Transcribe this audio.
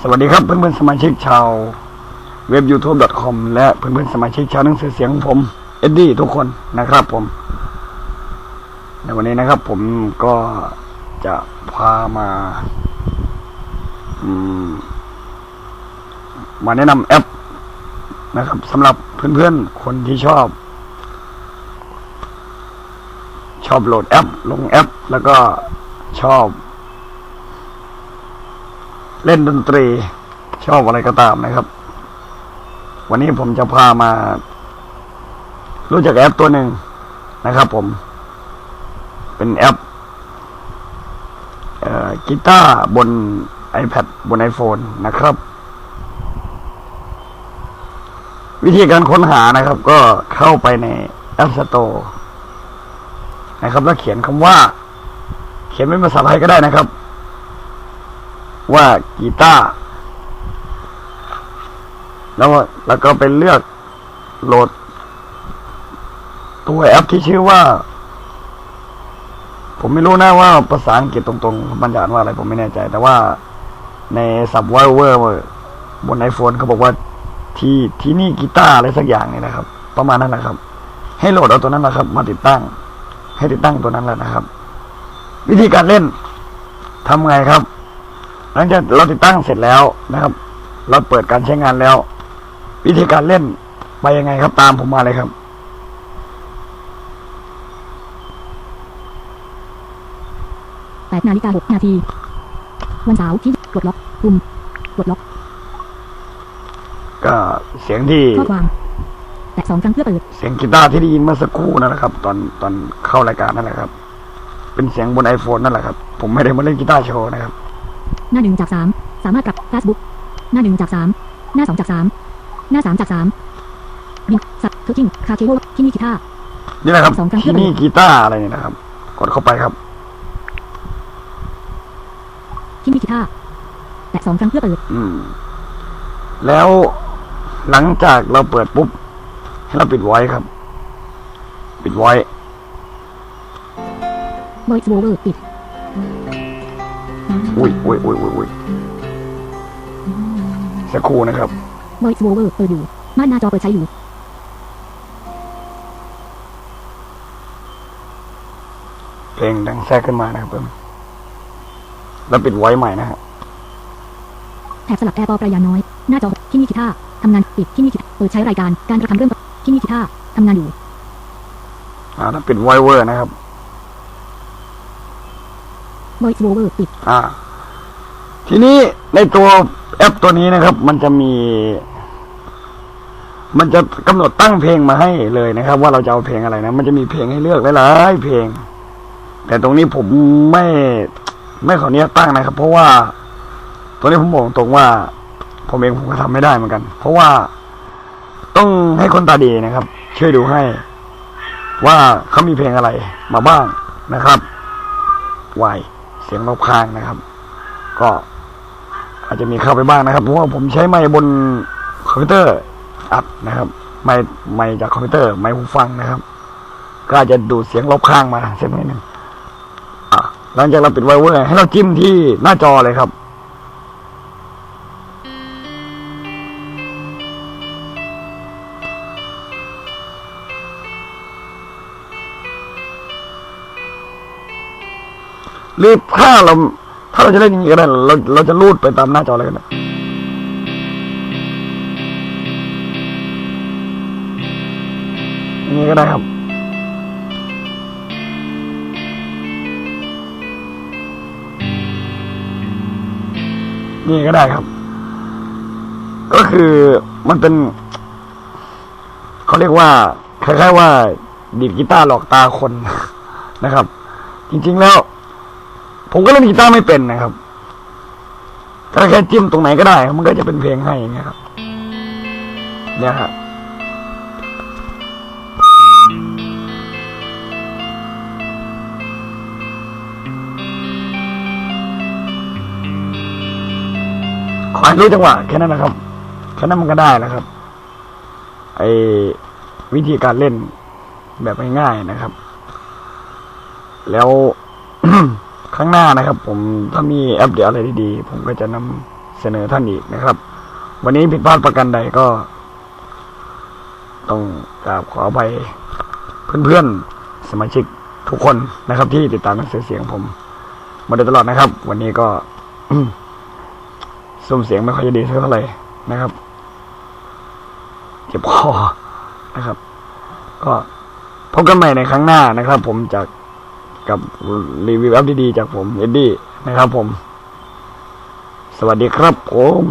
สวัสดีครับเพื่อนเพื่อนสมาชิกชาวเว็บ youtube.com และเพื่อนเพื่อนสมาชิกชาวหนังสือเสียงผมเอ็ดดี้ทุกคนนะครับผม ในวันนี้นะครับ ผมก็จะพามามาแนะนำแอปนะครับสำหรับเพื่อนๆคนที่ชอบ ชอบโหลดแอป ลงแอป แล้วก็ชอบ เล่นดนตรี ชอบอะไรก็ตามนะครับ วันนี้ผมจะพามา รู้จักแอปตัวหนึ่งนะครับผม เป็นแอปกีตาร์บน iPad บน iPhone นะครับ วิธีการค้นหานะครับ ก็เข้าไปใน App Store นะครับ แล้วเขียนคำว่า เขียนเป็นภาษาไทยก็ได้นะครับ ว่ากีตาร์แล้วแล้วก็ไปเลือกโหลด ตัวแอปที่ชื่อว่า ผมไม่รู้นะว่าภาษาอังกฤษตรงๆ มันจะอ่านว่าอะไรผมไม่แน่ใจ แต่ว่าในสับไวเวอร์บนไอโฟนเขาบอกว่าที่ที่นี่กีตาร์อะไรสักอย่างนี่นะครับ ประมาณนั้นแหละครับ ให้โหลดเอาตัวนั้นนะครับ มาติดตั้ง ให้ติดตั้งตัวนั้นแหละนะครับ วิธีการเล่นทำไงครับ หลังจากเราติดตั้งเสร็จแล้วนะครับ เราเปิดการใช้งานแล้ว วิธีการเล่นไปยังไงครับ ตามผมมาเลยครับ8นาฬิกา6นาทีวันเสาร์ที่กดล็อกปุ่มกดล็อกก็เสียงที่ข้อความ แตะสองครั้งเพื่อเปิด เสียงกีตาร์ที่ได้ยินเมื่อสักครู่นั่นแหละครับ ตอนตอนเข้ารายการนั่นแหละครับ เป็นเสียงบนไอโฟนนั่นแหละครับ ผมไม่ได้มาเล่นกีตาร์โชว์นะครับ หน้าหนึ่งจากสามสามารถปรับ Facebook หน้าหนึ่งจากสามหน้าสองจากสามหน้าสามจากสามบินสับเทอร์คิงคาเคโวที่นี่กีตาร์นี่แหละครับสองครั้งที่นี่กีตาร์อะไรเนี่ยนะครับ กดเข้าไปครับ ที่นี่กีตาร์แตะสองครั้งเพื่อเปิด อืม แล้วหลังจากเราเปิดปุ๊บให้ เราปิดไว้ครับ ปิดไว้ voice over ปิด อุ้ยอุ้ยอุ้ยอุ้ยอุ้ยสักครู่นะครับ voice over เปิดอยู่ม่านหน้าจอเปิดใช้อยู่เพลงดังแทรกขึ้นมานะครับเพิ่มแล้วปิดไว้ใหม่นะฮะแถบสลับแอร์ปอประยาน้อย หน้าจอที่นี่กีตาร์ทำงานปิดที่นี่กีตาร์เปิดใช้รายการการกระทำเรื่อง ที่นี่กีตาร์ทำงานอยู่อ่าแล้วปิดไวเวอร์นะครับ voice over ปิด อ่า ทีนี้ในตัวแอปตัวนี้นะครับ มันจะมี มันจะกำหนดตั้งเพลงมาให้เลยนะครับ ว่าเราจะเอาเพลงอะไรนะ มันจะมีเพลงให้เลือกหลายๆเพลง แต่ตรงนี้ผมไม่ไม่ขออนุญาตตั้งนะครับ เพราะว่าตรงนี้ผมบอกตรงว่า ผมเองผมก็ทำไม่ได้เหมือนกัน เพราะว่า ต้องให้คนตาดีนะครับ ช่วยดูให้ ว่าเขามีเพลงอะไร มาบ้างนะครับไวเสียงรอบข้างนะครับ ก็อาจจะมีเข้าไปบ้างนะครับเพราะว่าผมใช้ไมค์บนคอมพิวเตอร์อัดนะครับ ไมค์ไมค์จากคอมพิวเตอร์ ไมค์หูฟังนะครับ ก็อาจจะดูเสียงรอบข้างมาเสักนิดหนึ่งหลังจากเราปิดไวเวอร์ให้เราจิ้มที่หน้าจอเลยครับ รือถ้าเรา ถ้าเราจะเล่นอย่างนี้ก็ได้เราเราจะรูดไปตามหน้าจอเลยก็ได้ย่างนี้ก็ได้ครับ นี่ก็ได้ครับ ก็คือมันเป็น เขาเรียกว่าคล้ายๆว่า ดีดกีตาร์หลอกตาคนนะครับ จริง ๆแล้ว ผมก็เล่นกีตาร์ไม่เป็นนะครับถ้าแค่จิ้มตรงไหนก็ได้ มันก็จะเป็นเพลงให้อย่างเงี้ยครับเนี่ยฮะขอให้รู้จังหวะแค่นั้นนะครับแค่นั้นมันก็ได้แล้วครับไอวิธีการเล่นแบบง่ายๆนะครับ แล้ว ข้งหน้านะครับ ผมถ้ามีแอปเดียวอะไรดีๆผมก็จะนำเสเสนอท่านอีกนะครับ วันนี้ผิดพลาดประกันใดก็ ต้องกราบขออภัยเพื่อนๆสมาชิกทุกคนนะครับ ที่ติดตามหนังสือเสียงผม มาโดยตลอดนะครับ วันนี้ก็ซุ้มเสียงไม่ค่อยจะดีเท่าไหร่นะครับเจ็บคอนะครับ ก็พบกันใหม่ในครั้งหน้านะครับ ผมจาก กับรีวิวแอปดีๆจากผมเอ็ดดี้นะครับผม สวัสดีครับผม